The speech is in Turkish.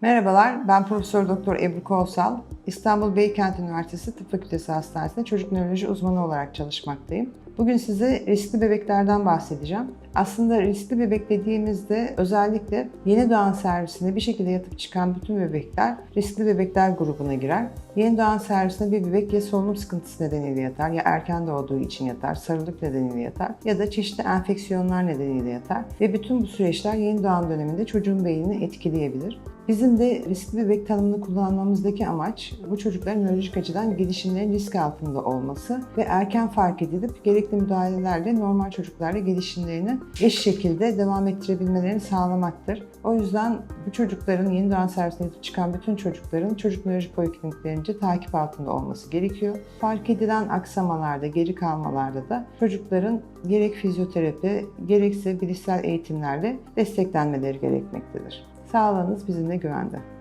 Merhabalar, ben Profesör Doktor Ebru Kolsal. İstanbul Beykent Üniversitesi Tıp Fakültesi Hastanesi'nde çocuk nöroloji uzmanı olarak çalışmaktayım. Bugün size riskli bebeklerden bahsedeceğim. Aslında riskli bebek dediğimizde özellikle yeni doğan servisine bir şekilde yatıp çıkan bütün bebekler riskli bebekler grubuna girer. Yeni doğan servisine bir bebek ya solunum sıkıntısı nedeniyle yatar, ya erken doğduğu için yatar, sarılık nedeniyle yatar ya da çeşitli enfeksiyonlar nedeniyle yatar. Ve bütün bu süreçler yeni doğan döneminde çocuğun beynini etkileyebilir. Bizim de riskli bebek tanımını kullanmamızdaki amaç bu çocukların nörolojik açıdan gelişimlerin risk altında olması ve erken fark edilip gerekli müdahalelerle normal çocuklarla gelişimlerini eş şekilde devam ettirebilmelerini sağlamaktır. O yüzden bu çocukların yeni doğan servisine çıkan bütün çocukların çocuk nöroloji polikliniklerince takip altında olması gerekiyor. Fark edilen aksamalarda, geri kalmalarda da çocukların gerek fizyoterapi gerekse bilişsel eğitimlerle desteklenmeleri gerekmektedir. Sağlığınız bizimle güvende.